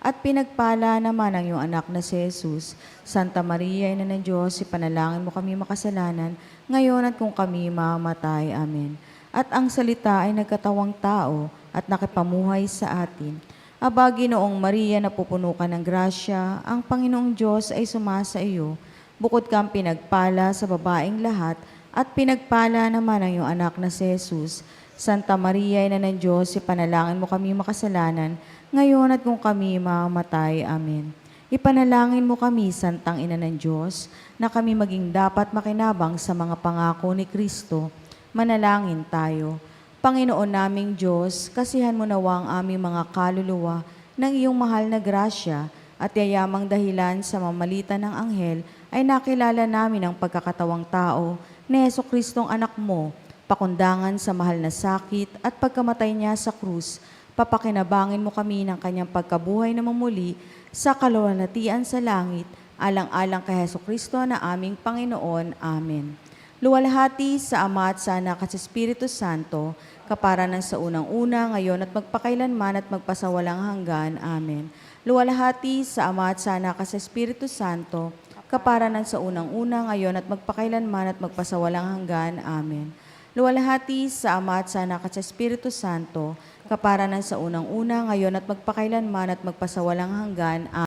at pinagpala naman ang iyong anak na si Jesus. Santa Maria, Ina ng Diyos, ipanalangin mo kami makasalanan, ngayon at kung kami mamatay. Amen. At ang salita ay nagkatawang tao at nakipamuhay sa atin. Aba, Ginoong Maria, napupuno ka ng grasya, ang Panginoong Diyos ay sumasa iyo. Bukod kang pinagpala sa babaeng lahat, at pinagpala naman ang iyong anak na si Jesus. Santa Maria, Ina ng Diyos, ipanalangin mo kami makasalanan, ngayon at kung kami mamatay. Amen. Ipanalangin mo kami, Santang Ina ng Diyos, na kami maging dapat makinabang sa mga pangako ni Kristo. Manalangin tayo. Panginoon naming Diyos, kasihan mo nawa ang aming mga kaluluwa ng iyong mahal na grasya at yayamang dahilan sa mamalitan ng anghel ay nakilala namin ang pagkakatawang tao ni Yeso Kristong anak mo, pakundangan sa mahal na sakit at pagkamatay niya sa krus, papakinabangin mo kami ng kanyang pagkabuhay na mamuli sa kaluwalhatian sa langit, alang-alang kay Heso Kristo na aming Panginoon. Amen. Luwalhati sa Ama at sa Anak at sa Espiritu Santo, kapara ng sa unang-una, ngayon at magpakailanman at magpasawalang hanggan. Amen. Luwalhati sa Ama at sa Anak at sa Espiritu Santo, kapara ng sa unang-una, ngayon at magpakailanman at magpasawalang hanggan. Amen. Luwalhati sa Ama at sa Anak at sa Espiritu Santo, kapara ng sa unang-una, ngayon at magpakailanman at magpasawalang hanggan. Amen.